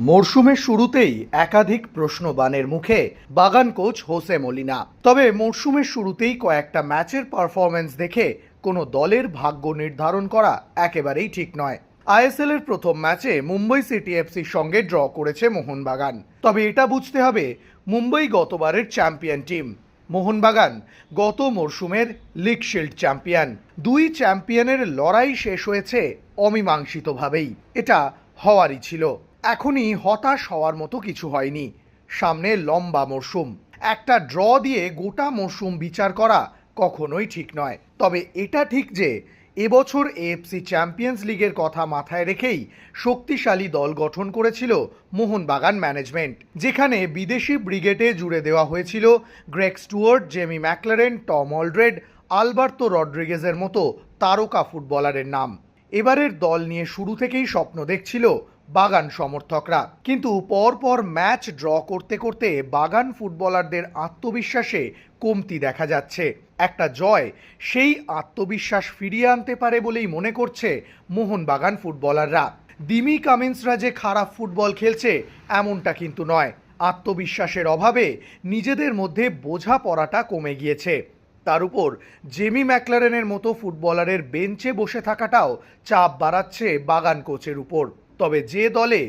মরশুমের শুরুতেই একাধিক প্রশ্নবানের মুখে বাগান কোচ হোসে মলিনা। তবে মরশুমের শুরুতেই কয়েকটা ম্যাচের পারফরমেন্স দেখে কোনো দলের ভাগ্য নির্ধারণ করা একেবারেই ঠিক নয়। আইএসএল এর প্রথম ম্যাচে মুম্বই সিটি এফসির সঙ্গে ড্র করেছে মোহনবাগান। তবে এটা বুঝতে হবে, মুম্বই গতবারের চ্যাম্পিয়ন টিম। মোহনবাগান গত মরশুমের লিগ শিল্ড চ্যাম্পিয়ন। দুই চ্যাম্পিয়নের লড়াই শেষ হয়েছে অমীমাংসিতভাবেই। এটা হওয়ারই ছিল। এখনই হতাশ হওয়ার মতো কিছু হয়নি। সামনে লম্বা মরশুম একটা ড্র দিয়ে গোটা মরশুম বিচার করা কখনোই ঠিক নয়। তবে এটা ঠিক যে, এবছর এএফসি চ্যাম্পিয়ন্স লিগের কথা মাথায় রেখেই শক্তিশালী দল গঠন করেছিল মোহনবাগান ম্যানেজমেন্ট, যেখানে বিদেশি ব্রিগেডে জুড়ে দেওয়া হয়েছিল Greg Stewart, Jamie Maclaren, Tom Aldred Alberto রড্রিগেজের মতো তারকা ফুটবলারের নাম। এবারের দল নিয়ে শুরু থেকেই স্বপ্ন দেখছিল বাগান সমর্থকরা। কিন্তু পরপর ম্যাচ ড্র করতে করতে বাগান ফুটবলারদের আত্মবিশ্বাসে কমতি দেখা যাচ্ছে। একটা জয় সেই আত্মবিশ্বাস ফিরিয়ে আনতে পারে বলেই মনে করছে মোহনবাগান ফুটবলাররা। দিমি কামিন্সরা যে খারাপ ফুটবল খেলছে, এমনটা কিন্তু নয়। আত্মবিশ্বাসের অভাবে নিজেদের মধ্যে বোঝা পড়াটা কমে গিয়েছে। তার উপর জেমি ম্যাকলারেনের মতো ফুটবলারের বেঞ্চে বসে থাকাটাও চাপ বাড়াচ্ছে বাগান কোচের উপর। তবে যে দলে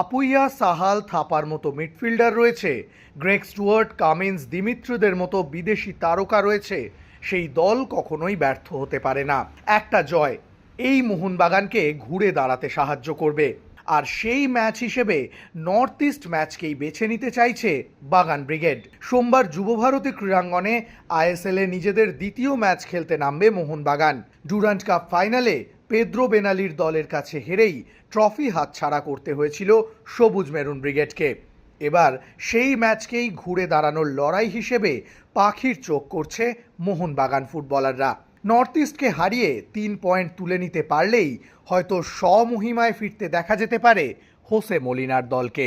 আপুইয়া সাহাল থাপার মতো মিডফিল্ডার রয়েছে গ্রেক স্টুয়ার্ট, কামিন্স, দিমিত্রদের মতো বিদেশি তারকা রয়েছে, সেই দল কখনোই ব্যর্থ হতে পারে না। একটা জয় এই মোহনবাগানকে ঘুরে দাঁড়াতে সাহায্য করবে। আর সেই ম্যাচ হিসেবে নর্থ ইস্ট ম্যাচকেই বেছে নিতে চাইছে বাগান ব্রিগেড। সোমবার যুবভারতী ক্রীড়াঙ্গনে আইএসএল এ নিজেদের দ্বিতীয় ম্যাচ খেলতে নামবে মোহনবাগান। ডুরান্ট কাপ ফাইনালে পেদ্রো বেনালির দলের কাছে হেরেই ট্রফি হাতছাড়া করতে হয়েছিল সবুজ মেরুন ব্রিগেডকে। এবার সেই ম্যাচকেই ঘুরে দাঁড়ানোর লড়াই হিসেবে পাখির চোখ করছে মোহনবাগান ফুটবলাররা। নর্থ ইস্টকে হারিয়ে তিন পয়েন্ট তুলে নিতে পারলেই হয়তো স্বমহিমায় ফিরতে দেখা যেতে পারে হোসে মলিনার দলকে।